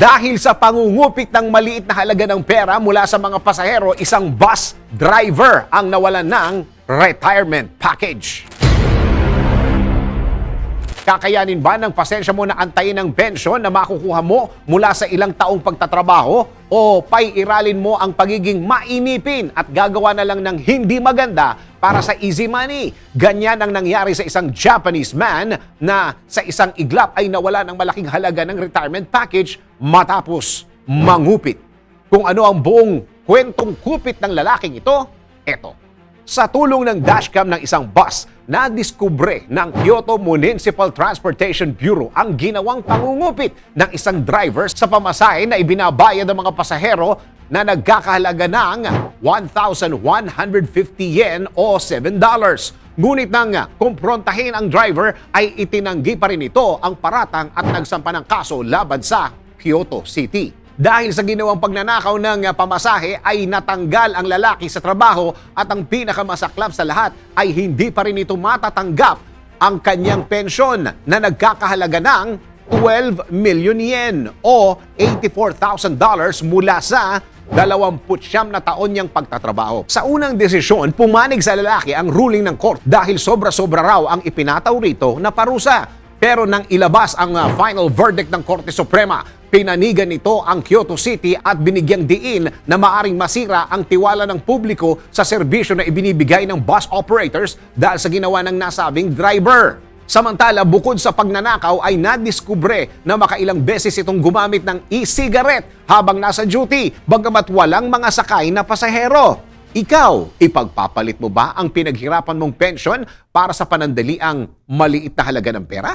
Dahil sa pangungupit ng maliit na halaga ng pera mula sa mga pasahero, isang bus driver ang nawalan ng retirement package. Kakayanin ba ng pasensya mo na antayin ang pensyon na makukuha mo mula sa ilang taong pagtatrabaho? O paiiralin mo ang pagiging mainipin at gagawa na lang ng hindi maganda para sa easy money? Ganyan ang nangyari sa isang Japanese man na sa isang iglap ay nawala ng malaking halaga ng retirement package matapos mangupit. Kung ano ang buong kwentong kupit ng lalaking ito, eto. Sa tulong ng dashcam ng isang bus, nadiskubre ng Kyoto Municipal Transportation Bureau ang ginawang pangungupit ng isang driver sa pamasahe na ibinabayad ng mga pasahero na nagkakahalaga ng 1,150 yen o $7. Ngunit nang kumprontahin ang driver ay itinanggi pa rin ito ang paratang at nagsampa ng kaso laban sa Kyoto City. Dahil sa ginawang pagnanakaw ng uh, pamasahe ay natanggal ang lalaki sa trabaho at ang pinakamasaklap sa lahat ay hindi pa rin ito matatanggap ang kanyang pensyon na nagkakahalaga ng 12 million yen o $84,000 mula sa 29 na taon niyang pagtatrabaho. Sa unang desisyon, pumanig sa lalaki ang ruling ng court dahil sobra-sobra raw ang ipinataw rito na parusa. Pero nang ilabas ang uh, final verdict ng Korte Suprema, pinanigan nito ang Kyoto City at binigyang diin na maaring masira ang tiwala ng publiko sa serbisyo na ibinibigay ng bus operators dahil sa ginawa ng nasabing driver. Samantala, bukod sa pagnanakaw ay nadiskubre na makailang beses itong gumamit ng e-cigarette habang nasa duty, bagamat walang mga sakay na pasahero. Ikaw, ipagpapalit mo ba ang pinaghirapan mong pension para sa panandaliang maliit na halaga ng pera?